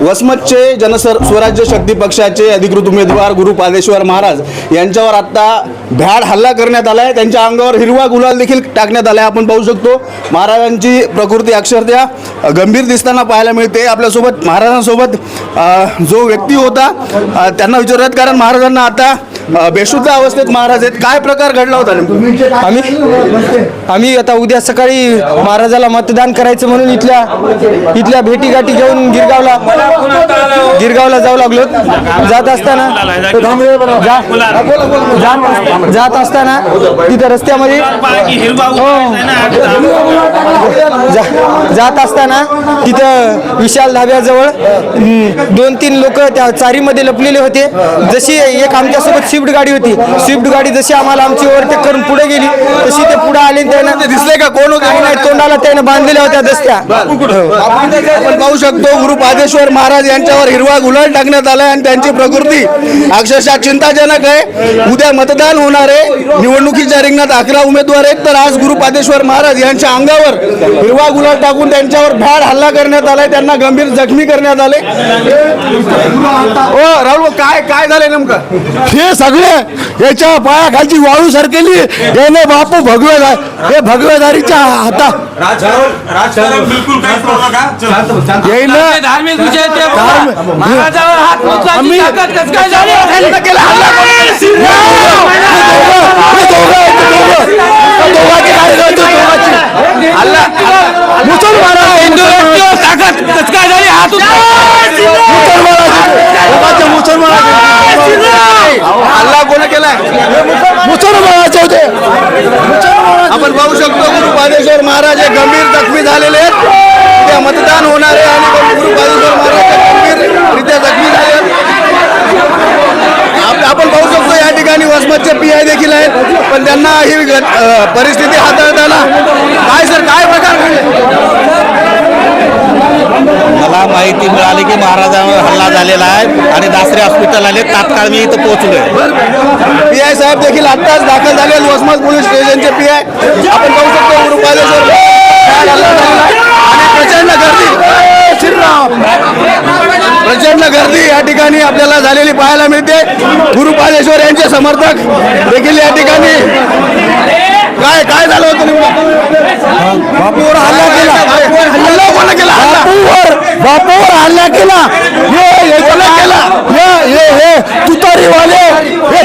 वसमतचे जनसर स्वराज्य शक्ती पक्षाचे अधिकृत उमेदवार गुरु पादेश्वर महाराज यांच्यावर आता भ्याड हल्ला करण्यात आला आहे त्यांच्या अंगावर हिरवा गुलाल देखील टाकण्यात आला आहे आपण पाहू शकतो महाराजांची प्रकृती अक्षरशः गंभीर दिसताना पाहायला मिळते. आपल्यासोबत महाराजांसोबत जो व्यक्ती होता त्यांना विचारत कारण महाराजांना आता बेशुद्ध अवस्थेत महाराज आहेत. काय प्रकार घडला होता आम्ही आम्ही आता उद्या सकाळी महाराजाला मतदान करायचं म्हणून इथल्या इथल्या भेटीगाठी घेऊन गिरगावला गिरगावला जाऊ लागलो. जात असताना जा- जात- असताना तिथं रस्त्यामध्ये जा- जात असताना तिथं विशाल धाब्याजवळ दोन तीन लोक त्या चारीमध्ये लपलेले होते. जशी एक आमच्यासोबत स्विफ्ट गाडी होती. स्विफ्ट गाडी जशी आम्हाला आमची ओव्हरटेक करून पुढे गेली तशी ते पुढे आले त्यानं ते दिसले का कोण होते? तोंडाला त्यानं बांधलेल्या होत्या दस्त्या. आपण पाहू शकतो गुरु पादेश्वर महाराज यांच्यावर हिरवा गुलाल टाकण्यात आलाय आणि त्यांची प्रकृती अक्षरशः चिंताजनक आहे उद्या मतदान होणार आहे निवडणुकीच्या रिंगणात अकरा उमेदवार आहेत तर आज गुरु पादेश्वर महाराज यांच्या अंगावर हिरवा गुलाल टाकून त्यांच्यावर भ्याड हल्ला करण्यात आलाय त्यांना गंभीर जखमी करण्यात आले ओ राहुल काय काय झालंय नेमकं हे सगळे याच्या पायाखालची वाळू सरकेली याने बापू भगवे हे भगवेदारीच्या हाता बिलकुल काही प्रॉब्लेम का येईल धार्मिक विषय महाराजावर हात आम्ही- काय झाली हल्ला कोण केलाय मुसलमानाचे होते आपण पाहू शकतो गुरु महाराज हे गंभीर जखमी झालेले आहेत ते मतदान होणार आहे आणि गुरु पादेश्वर महाराज हे गंभीररित्या जखमी झाले आहेत आप- आपण पाहू शकतो या वसमतचे पी आय देखील आहेत. पण त्यांना ही परिस्थिती हाताळताना काय सर काय प्रकार मला माहिती मिळाली की महाराजांवर हल्ला झालेला आहे आणि दासरे हॉस्पिटल आले तात्काळ मी इथं पोहोचलोय. पी आय साहेब देखील आत्ताच दाखल झाले वसमत पोलीस स्टेशनचे पी आय प्रचंड गर्दी या ठिकाणी आपल्याला झालेली पाहायला मिळते गुरुपालेश्वर यांचे समर्थक देखील या ठिकाणी काय काय झालं होतं बापूवर हल्ला केला हल्ला कोणा केला बापूवर बापूवर हल्ला केला हे केला हे तुतारीवाले हे